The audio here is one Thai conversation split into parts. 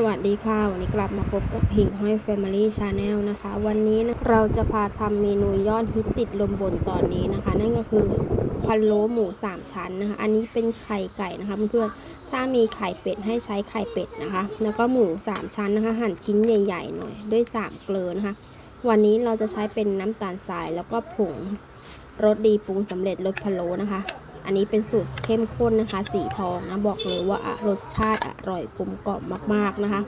สวัสดีค่ะ วันนี้กลับมาพบกับพิงห้อย Family Channel นะคะ วันนี้นะเราจะพาทำเมนูยอดฮิตติดลมบนตอนนี้นะคะ นั่นก็คือพะโล้หมู 3 ชั้นนะคะ อันนี้เป็นไข่ไก่นะคะเพื่อนๆถ้ามีไข่เป็ดให้ใช้ไข่เป็ดนะคะ แล้วก็หมู 3 ชั้นนะคะ หั่นชิ้นใหญ่ๆหน่อยด้วย 3 เกลือนะคะ วันนี้เราจะใช้เป็นน้ำตาลทรายแล้วก็ผงรสดีปรุงสำเร็จรสพะโล้นะคะ อันนี้เป็นสูตรเข้มข้นนะคะ สีทองนะบอกเลยว่ารสชาติอร่อยกลมกล่อมมากๆนะคะ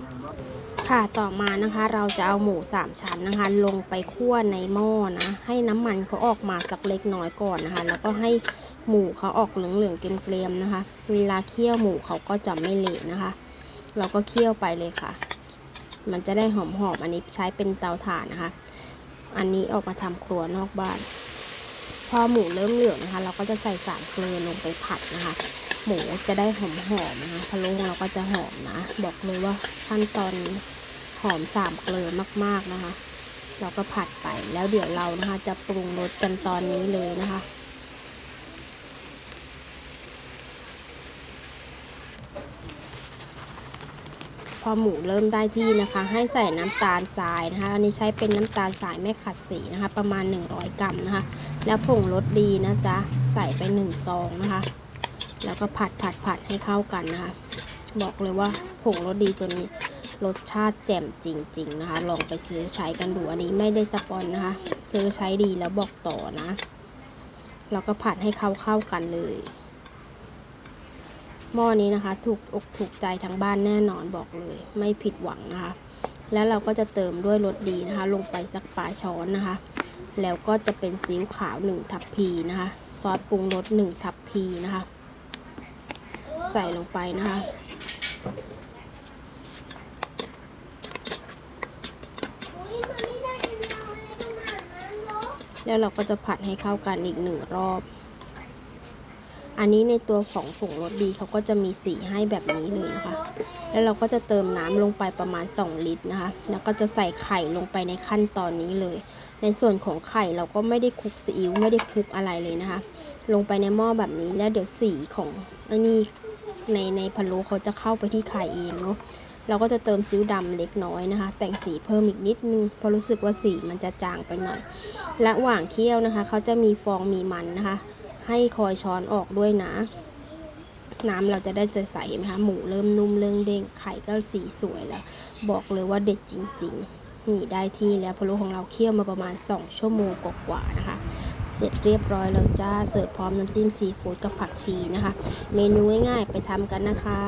ค่ะต่อมานะคะเราจะเอาหมูสามชั้นนะคะ ลงไปคั่วในหม้อนะให้น้ำมันเขาออกมาสักเล็กน้อยก่อนนะคะ แล้วก็ให้หมูเขาออกเหลืองๆเกรียมๆนะคะ เวลาเคี่ยวหมูเขาก็จะไม่เละนะคะ เราก็เคี่ยวไปเลยค่ะ มันจะได้หอมๆอันนี้ใช้เป็นเตาถ่านนะคะ อันนี้ออกมาทำครัวนอกบ้าน พอหมูเริ่มเหลืองนะคะ เราก็จะใส่สารเกลือลงไปผัดนะคะ หมูจะได้หอมหอมๆนะคะพะโล้เราก็จะหอมนะ บอกเลยว่าขั้นตอนหอมสามเกลือมากๆนะคะ เราก็ผัดไปแล้วเดี๋ยวเรานะคะ จะปรุงรสกันตอนนี้เลยนะคะ พอหมูเริ่มได้ที่นะคะ ให้ใส่น้ำตาลทรายนะคะ อันนี้ใช้เป็นน้ำตาลทรายไม่ขัดสีนะคะ ประมาณ 100 กรัมนะคะ แล้วผงรสดีนะจ๊ะใส่ไป1ซองนะคะ แล้วก็ผัดผัดผัดให้เข้ากันนะคะ บอกเลยว่าผงรสดีตัวนี้รสชาติแจ่มจริง ๆ นะคะ ลองไปซื้อใช้กันดูอันนี้ไม่ได้สปอนนะคะ ซื้อใช้ดีแล้วบอกต่อนะ แล้วก็ผัดให้เข้าเข้ากันเลย หม้อนี้นะคะ ถูกอกถูกใจทั้งบ้านแน่นอนบอกเลย ไม่ผิดหวังนะคะ แล้วเราก็จะเติมด้วยรสดีนะคะ ลงไปสักปลายช้อนนะคะ แล้วก็จะเป็นซีอิ๊วขาว 1 ทัพพีนะคะ ซอสปรุงรส1ทัพพีนะคะ ใส่ลงไปนะคะแล้วเราก็จะผัดให้เข้ากันอีกหนึ่งรอบ อันนี้ในตัวของผงรสดีเขาก็จะมีสีให้แบบนี้เลยนะคะ แล้วเราก็จะเติมน้ำลงไปประมาณ 2 ลิตรนะคะ แล้วก็จะใส่ไข่ลงไปในขั้นตอนนี้เลย ในส่วนของไข่เราก็ไม่ได้คลุกซีอิ๊วไม่ได้คลุกอะไรเลยนะคะ ลงไปในหม้อแบบนี้แล้วเดี๋ยวสีของอันนี้ในในพะโล้เขาจะเข้าไปที่ไข่เองเนาะเราก็จะเติมซีอิ๊วดำเล็กน้อยนะคะ แต่งสีเพิ่มอีกนิดนึงเพราะรู้สึกว่าสีมันจะจางไปหน่อย ระหว่างเคี่ยวนะคะเขาจะมีฟองมีมันนะคะ ให้คอยช้อนออกด้วยนะ น้ำเราจะได้จะใสนไหมคะ หมูเริ่มนุ่มเริ่มเด้ง ไข่ก็สีสวยแล้ว บอกเลยว่าเด็ดจริงๆ นี่ได้ที่แล้วพะโล้ของเราเคี่ยวมาประมาณ 2 ชั่วโมงกว่าๆนะคะเสร็จเรียบร้อยแล้วจ้า เสิร์ฟพร้อมน้ำจิ้มซีฟู้ดกับผักชีนะคะ เมนูง่ายๆไปทำกันนะคะ